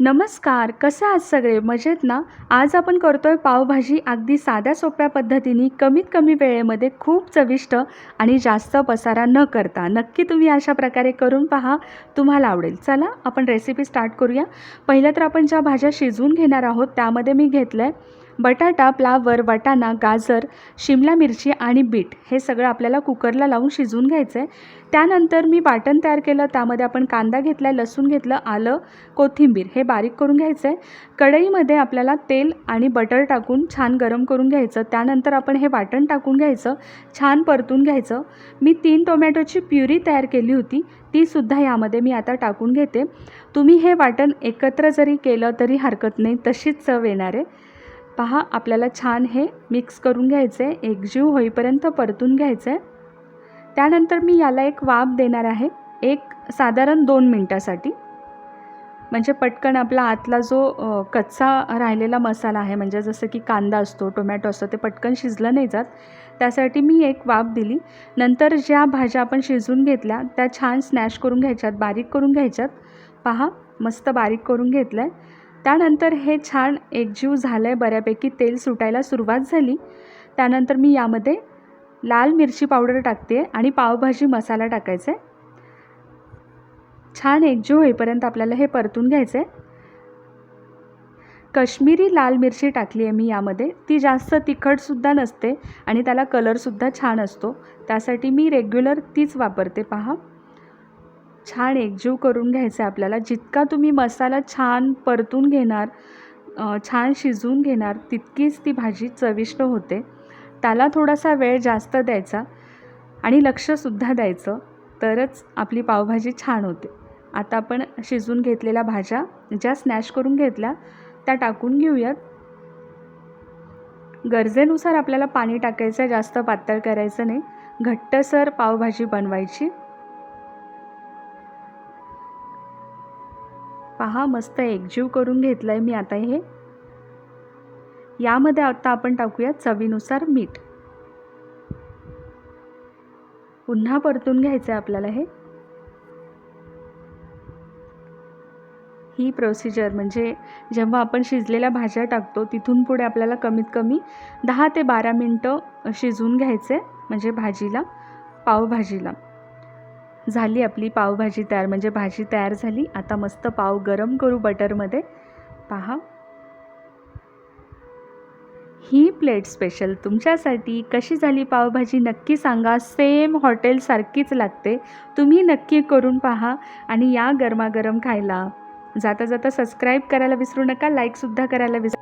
नमस्कार कसे आहात सगळे? मजेत ना? आज आपण करतोय पावभाजी अगदी साध्या सोप्या पद्धतीने कमीत कमी वेळेमध्ये खूप चविष्ट आणि जास्त पसारा न करता. नक्की तुम्ही अशा प्रकारे करून पहा. तुम्हाला आवडेल. चला आपण रेसिपी स्टार्ट करूया. पहिलं तर आपण ज्या भाज्या शिजवून घेणार आहोत त्यामध्ये मी घेतलं आहे बटाटा फ्लावर वाटाणा गाजर शिमला मिरची आणि बीट हे सगळं आपल्याला कुकरला लावून शिजवून घ्यायचं आहे त्यानंतर मी वाटण तयार केलं. त्यामध्ये आपण कांदा घेतला आहे लसूण घेतलं आलं कोथिंबीर हे बारीक करून घ्यायचं आहे कढईमध्ये आपल्याला तेल आणि बटर टाकून छान गरम करून घ्यायचं. त्यानंतर आपण हे वाटण टाकून घ्यायचं. छान परतून घ्यायचं. मी तीन टोमॅटोची प्युरी तयार केली होती. तीसुद्धा यामध्ये मी आता टाकून घेते. तुम्ही हे वाटण एकत्र जरी केलं तरी हरकत नाही. तशीच चव येणार आहे. पहा आपल्याला छान हे मिक्स करून घ्यायचं आहे एकजीव होईपर्यंत परतून घ्यायचं आहे त्यानंतर मी याला एक वाफ देणार आहे. एक साधारण दोन मिनटासाठी. म्हणजे पटकन आपला आतला जो कच्चा राहिलेला मसाला आहे म्हणजे जसं की कांदा असतो टोमॅटो असतो ते पटकन शिजलं नाही जात. त्यासाठी मी एक वाफ दिली. नंतर ज्या भाज्या आपण शिजवून घेतल्या त्या छान स्नॅश करून घ्यायच्यात बारीक करून घ्यायच्यात. पहा मस्त बारीक करून घेतलं आहे त्यानंतर हे छान एकजीव झालं आहे बऱ्यापैकी तेल सुटायला सुरुवात झाली. त्यानंतर मी यामध्ये लाल मिरची पावडर टाकते आणि पावभाजी मसाला टाकायचा आहे छान एकजीव होईपर्यंत आपल्याला हे परतून घ्यायचं आहे कश्मीरी लाल मिरची टाकली आहे मी यामध्ये. ती जास्त तिखटसुद्धा नसते आणि त्याला कलरसुद्धा छान असतो. त्यासाठी मी रेग्युलर तीच वापरते. पहा. छान एकजीव करून घ्यायचं आहे आपल्याला. जितका तुम्ही मसाला छान परतून घेणार छान शिजवून घेणार तितकीच ती भाजी चविष्ट होते. त्याला थोडासा वेळ जास्त द्यायचा आणि लक्षसुद्धा द्यायचं. तरच आपली पावभाजी छान होते. आता आपण शिजवून घेतलेल्या भाज्या ज्या स्नॅश करून घेतल्या त्या टाकून घेऊयात. गरजेनुसार आपल्याला पाणी टाकायचं आहे जास्त पातळ करायचं नाही. घट्टसर पावभाजी बनवायची. पहा मस्त एकजीव करून घेतलं आहे मी आता हे. यामध्ये आता आपण टाकूया चवीनुसार मीठ. पुन्हा परतून घ्यायचं आहे आपल्याला हे. ही प्रोसिजर म्हणजे जेव्हा आपण शिजलेल्या भाज्या टाकतो तिथून पुढे आपल्याला कमीत कमी दहा ते बारा मिनटं शिजवून घ्यायचे म्हणजे भाजीला पावभाजीला. झाली आपली पावभाजी तयार. म्हणजे भाजी तयार झाली. आता मस्त पाव गरम करू बटरमध्ये. पहा. ही प्लेट स्पेशल तुमच्यासाठी कशी झाली पावभाजी नक्की सांगा. सेम हॉटेलसारखीच लागते. तुम्ही नक्की करून पहा आणि या गरमागरम खायला. जाता जाता सबस्क्राईब करायला विसरू नका. लाईकसुद्धा करायला विसरू